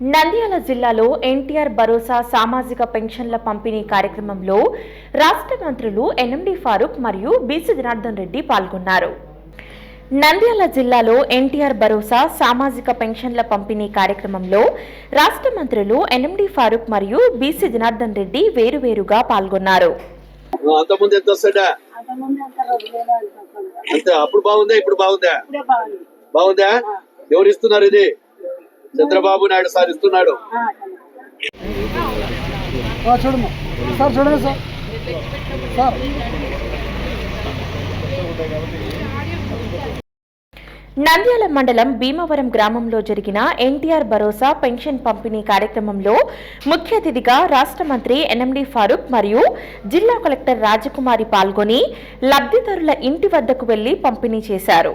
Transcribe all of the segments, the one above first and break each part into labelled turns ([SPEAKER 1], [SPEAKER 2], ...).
[SPEAKER 1] నంద్యాల జిల్లాలో ఎన్టీఆర్ భరోసా సామాజిక పెన్షన్ల పంపిణీ కార్యక్రమంలో రాష్ట్ర మంత్రులు ఎన్ఎండి ఫారూక్ మరియు బీసీ జనార్దన్ రెడ్డి పాల్గొన్నారు. నంద్యాల జిల్లాలో ఎన్టీఆర్ భరోసా సామాజిక పెన్షన్ల పంపిణీ కార్యక్రమంలో రాష్ట్ర మంత్రులు ఎన్ఎండి ఫారూక్ మరియు బీసీ జనార్దన్ రెడ్డి వేరువేరుగా పాల్గొన్నారు.
[SPEAKER 2] అంత ముందు ఎంత వస్తాడా?
[SPEAKER 3] అంతకుముందు అంత రెండు వేలు అనుకుంటున్నాను.
[SPEAKER 2] అంతే అప్పుడు బాగుందా ఇప్పుడు బాగుందా?
[SPEAKER 3] ఇప్పుడే బాగుంది.
[SPEAKER 2] బాగుందా? ఎవరు ఇస్తున్నారు ఇది? చంద్రబాబు నాయుడు
[SPEAKER 4] చూడమ్మా. సార్ చూడండి సార్. సార్.
[SPEAKER 1] నంద్యాల మండలం భీమవరం గ్రామంలో జరిగిన ఎన్టీఆర్ భరోసా పెన్షన్ పంపిణీ కార్యక్రమంలో ముఖ్య అతిథిగా రాష్ట్ర మంత్రి ఎన్ఎండి ఫారూక్ మరియు జిల్లా కలెక్టర్ రాజకుమారి పాల్గొని లబ్ధిదారుల ఇంటి వద్దకు వెళ్ళి పంపిణీ చేశారు.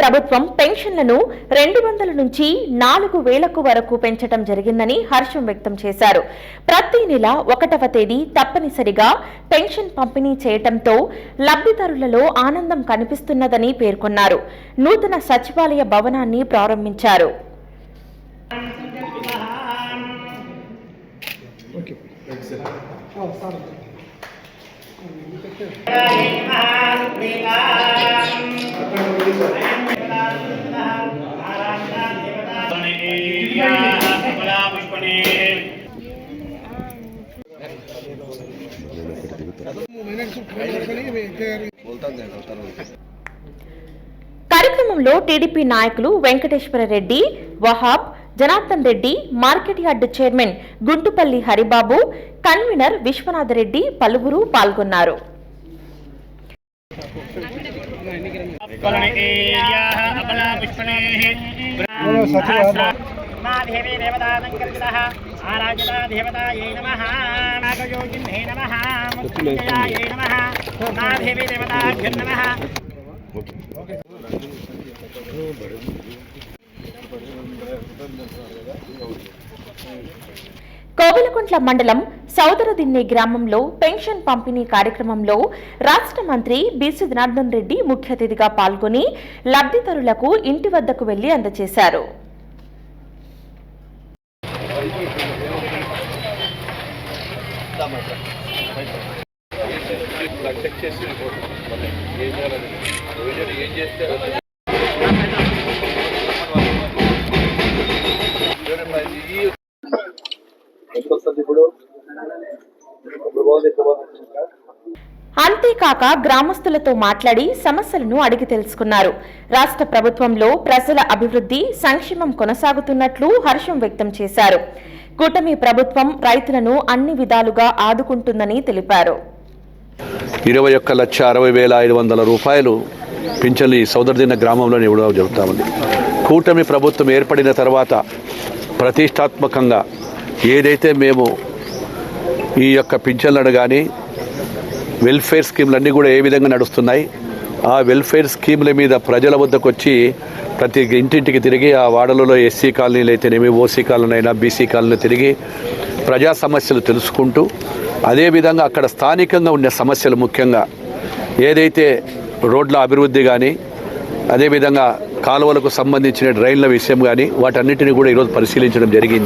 [SPEAKER 1] ప్రభుత్వం పెన్షన్లను రెండు వందల నుంచి నాలుగు వేలకు వరకు పెంచడం జరిగిందని హర్షం వ్యక్తం చేశారు. ప్రతి నెల ఒకటవ తేదీ తప్పనిసరిగా పెన్షన్ పంపిణీ చేయటంతో లబ్ధిదారులలో ఆనందం కనిపిస్తున్నదని పేర్కొన్నారు. నూతన సచివాలయ భవనాన్ని ప్రారంభించారు.
[SPEAKER 4] ఓకే.
[SPEAKER 1] కార్యక్రమంలో టీడీపీ నాయకులు Venkateswara Reddy Wahab Janardhan Reddy market yard chairman Guntupalli Haribabu convener Viswanath Reddy పలువురు పాల్గొన్నారు.
[SPEAKER 5] దేవీ దేవతానంకరితః నాగయోగిన్హే
[SPEAKER 1] మండలం సౌదరదిన్నె గ్రామంలో పెన్షన్ పంపిణీ కార్యక్రమంలో రాష్ట్ర మంత్రి బీసీ జనార్దన్ రెడ్డి ముఖ్య అతిథిగా పాల్గొని లబ్ధిదారులకు ఇంటి వద్దకు వెళ్ళి అందజేశారు.
[SPEAKER 2] ఇప్పుడు
[SPEAKER 1] అంతేకాక గ్రామస్తులతో మాట్లాడి సమస్యలను అడిగి తెలుసుకున్నారు. రాష్ట్ర ప్రభుత్వంలో ప్రజల అభివృద్ధి సంక్షేమం కొనసాగుతున్నట్లు హర్షం వ్యక్తం చేశారు. కూటమి ప్రభుత్వం రైతులను అన్ని విధాలుగా ఆదుకుంటుందని తెలిపారు.
[SPEAKER 6] ఇరవై ఒక్క లక్ష అరవై వేల ఐదు వందల రూపాయలు పింఛన్లు ఈ సౌదరదిన గ్రామంలో ఇవ్వడం జరుగుతామండి. ఉంది కూటమి ప్రభుత్వం ఏర్పడిన తర్వాత ప్రతిష్టాత్మకంగా ఏదైతే మేము ఈ యొక్క పింఛన్లను కానీ వెల్ఫేర్ స్కీమ్లు అన్నీ కూడా ఏ విధంగా నడుస్తున్నాయి ఆ వెల్ఫేర్ స్కీముల మీద ప్రజల వద్దకు వచ్చి ప్రతి ఇంటింటికి తిరిగి ఆ వాడలలో ఎస్సీ కాలనీలు అయితేనేమి ఓసీ కాలనీ అయినా బీసీ కాలనీ తిరిగి ప్రజా సమస్యలు తెలుసుకుంటూ అదేవిధంగా అక్కడ స్థానికంగా ఉండే సమస్యలు ముఖ్యంగా ఏదైతే రోడ్ల అభివృద్ధి కానీ అదేవిధంగా కాలువలకు సంబంధించిన డ్రైన్ల విషయం కానీ వాటన్నిటిని కూడా ఈరోజు పరిశీలించడం జరిగింది.